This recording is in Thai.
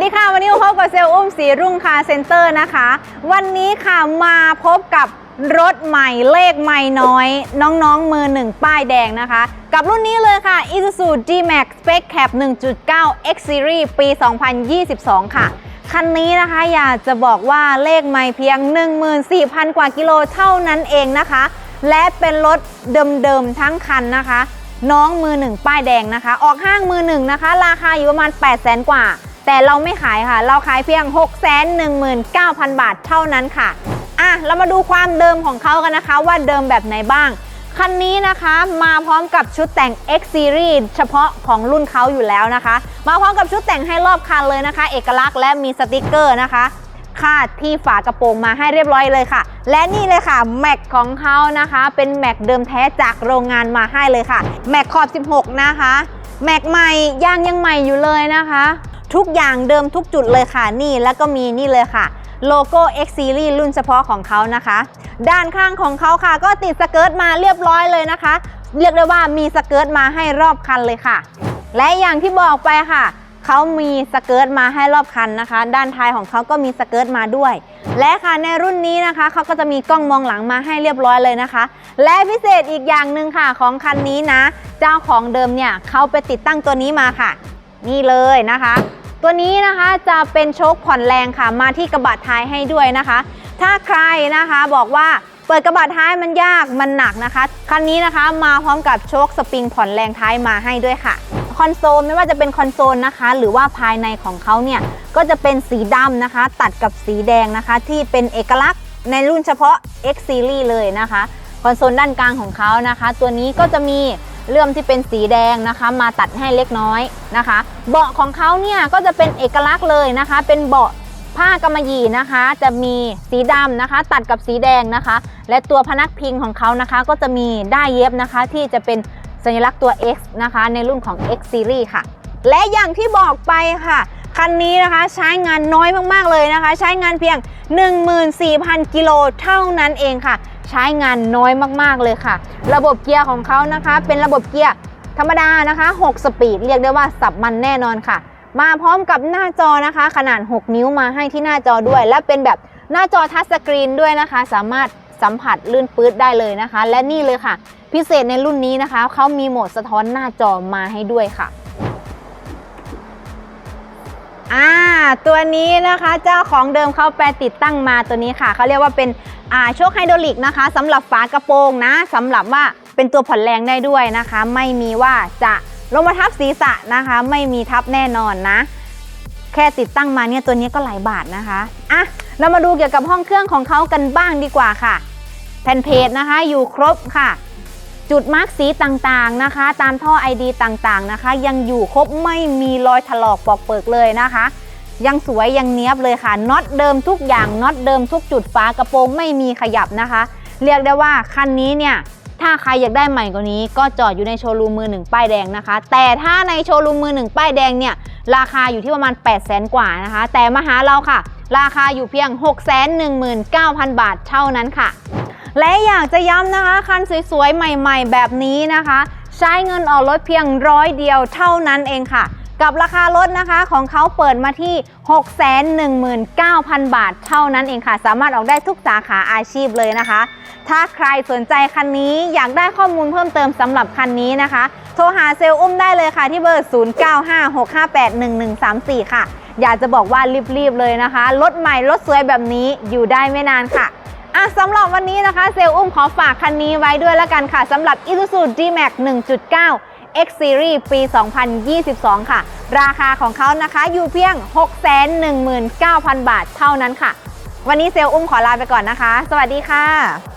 ดีค่ะ วันนี้พบกับเซลอุ้มสีรุ่งคาเซ็นเตอร์นะคะ วันนี้ค่ะมาพบกับรถใหม่เลขใหม่น้อย น้องๆ มือหนึ่งป้ายแดงนะคะ กับรุ่นนี้เลยค่ะ Isuzu G-Max Spec Cap 1.9 X Series ปี 2022 ค่ะ คันนี้นะคะอยากจะบอกว่าเลขไม่เพียง 14,000 กว่ากิโลเท่านั้นเองนะคะ และเป็นรถเดิมๆ ทั้งคันนะคะ น้องมือหนึ่งป้ายแดงนะคะ ออกห้างมือหนึ่งนะคะ ราคาอยู่ประมาณ 8 0 0 0 0 0 กว่า แต่เราไม่ขายค่ะ เราขายเพียง 6 1 9 0 0 0 บาทเท่านั้นค่ะ อะ เรามาดูความเดิมของเขากันนะคะ ว่าเดิมแบบไหนบ้าง คันนี้นะคะมาพร้อมกับชุดแต่ง X Series เฉพาะของรุ่นเขาอยู่แล้วนะคะ มาพร้อมกับชุดแต่งให้รอบคันเลยนะคะ เอกลักษณ์และมีสติกเกอร์นะคะคาดที่ฝากระโปรงมาให้เรียบร้อยเลยค่ะ และนี่เลยค่ะแม็กของเขานะคะ เป็นแม็กเดิมแท้จากโรงงานมาให้เลยค่ะแม็กขอบ 16 นะคะ แม็กใหม่ยางยังใหม่อยู่เลยนะคะ ทุกอย่างเดิมทุกจุดเลยค่ะนี่แล้วก็มีนี่เลยค่ะ โลโก้ X Series รุ่นเฉพาะของเขานะคะ ด้านข้างของเขาค่ะ ก็ติดสเกิร์ตมาเรียบร้อยเลยนะคะ เรียกได้ว่ามีสเกิร์ตมาให้รอบคันเลยค่ะ และอย่างที่บอกไปค่ะเขามีสเกิร์ตมาให้รอบคันนะคะ ด้านท้ายของเขาก็มีสเกิร์ตมาด้วย และค่ะในรุ่นนี้นะคะเขาก็จะมีกล้องมองหลังมาให้เรียบร้อยเลยนะคะ และพิเศษอีกอย่างหนึ่งค่ะของคันนี้นะ เจ้าของเดิมเนี่ยเขาไปติดตั้งตัวนี้มาค่ะ นี่เลยนะคะ ตัวนี้นะคะจะเป็นโชคผ่อนแรงค่ะ มาที่กระบะท้ายให้ด้วยนะคะ ถ้าใครนะคะบอกว่าเปิดกระบะท้ายมันยากมันหนักนะคะคันนี้นะคะมาพร้อมกับโชคสปริงผ่อนแรงท้ายมาให้ด้วยค่ะคอนโซลไม่ว่าจะเป็นคอนโซลนะคะ หรือว่าภายในของเขาเนี่ยก็จะเป็นสีดำนะคะ ตัดกับสีแดงนะคะ ที่เป็นเอกลักษณ์ในรุ่นเฉพาะ X Series เลยนะคะ คอนโซลด้านกลางของเขานะคะ ตัวนี้ก็จะมี เลื่อมที่เป็นสีแดงนะคะ มาตัดให้เล็กน้อยนะคะ เบาะของเขาเนี่ยก็จะเป็นเอกลักษณ์เลยนะคะ เป็นเบาะผ้ากำมะหยี่นะคะ จะมีสีดำนะคะ ตัดกับสีแดงนะคะ และตัวพนักพิงของเขานะคะ ก็จะมีได้เย็บนะคะ ที่จะเป็นสัญลักษณ์ตัว X นะคะ ในรุ่นของ X Series ค่ะ และอย่างที่บอกไปค่ะ คันนี้นะคะใช้งานน้อยมากๆเลยนะคะ ใช้งานเพียง 14,000 กิโลเท่านั้นเองค่ะ ใช้งานน้อยมากๆเลยค่ะ ระบบเกียร์ของเขานะคะ เป็นระบบเกียร์ธรรมดานะคะ 6 สปีด เรียกได้ว่าสับมันแน่นอนค่ะ มาพร้อมกับหน้าจอนะคะ ขนาด 6 นิ้วมาให้ที่หน้าจอด้วย และเป็นแบบหน้าจอทัชสกรีนด้วยนะคะ สามารถสัมผัสลื่นปื๊ดได้เลยนะคะ และนี่เลยค่ะ พิเศษในรุ่นนี้นะคะ เขามีโหมดสะท้อนหน้าจอมาให้ด้วยค่ะอ่าตัวนี้นะคะเจ้าของเดิมเขาไปติดตั้งมาตัวนี้ค่ะ เขาเรียกว่าเป็น อ่าโชคไฮดรอลิกนะคะสำหรับฝากระโปรงนะสำหรับว่าเป็นตัวผ่อนแรงได้ด้วยนะคะ ไม่มีว่าจะลงมาทับศีรษะนะคะ ไม่มีทับแน่นอนนะ แค่ติดตั้งมาเนี่ยตัวนี้ก็หลายบาทนะคะอะเรามาดูเกี่ยวกับห้องเครื่องของเขากันบ้างดีกว่าค่ะ แผ่นเพจนะคะอยู่ครบค่ะ จุดมาร์กสีต่างๆนะคะ ตามท่อ ID ต่างๆนะคะ ยังอยู่ครบไม่มีรอยถลอกปอกเปิกเลยนะคะ ยังสวยยังเนี้ยบเลยค่ะน็อตเดิมทุกอย่างน็อตเดิมทุกจุดฝากระโปรงไม่มีขยับนะคะ เรียกได้ว่าคันนี้เนี่ยถ้าใครอยากได้ใหม่กว่านี้ก็จอดอยู่ในโชว์รูมมือหนึ่งป้ายแดงนะคะ แต่ถ้าในโชว์รูมมือหนึ่งป้ายแดงเนี่ยราคาอยู่ที่ประมาณ 8 0 0แสนกว่านะคะ แต่มาหาเราค่ะ ราคาอยู่เพียง 6 1 9 0 0 0 บาทเท่านั้นค่ะ และอยากจะย้ำนะคะ คันสวยๆ ใหม่ๆ แบบนี้นะคะ ใช้เงินออกรถเพียงร้อยเดียวเท่านั้นเองค่ะ กับราคารถนะคะของเขาเปิดมาที่ 619,000 บาทเท่านั้นเองค่ะ สามารถออกได้ทุกสาขาอาชีพเลยนะคะ ถ้าใครสนใจคันนี้อยากได้ข้อมูลเพิ่มเติมสำหรับคันนี้นะคะ โทรหาเซลล์อุ้มได้เลยค่ะที่เบอร์ 0956581134 ค่ะ อยากจะบอกว่ารีบๆเลยนะคะ รถใหม่รถสวยแบบนี้อยู่ได้ไม่นานค่ะอะสำหรับวันนี้นะคะเซลล์อุ้มขอฝากคันนี้ไว้ด้วยล้วกันค่ะสำหรับ Isuzu G-Max 1.9 X Series ปี 2022 ค่ะ ราคาของเขานะคะอยู่เพียง 619,000 บาทเท่านั้นค่ะ วันนี้เซลล์อุ้มขอลาไปก่อนนะคะ สวัสดีค่ะ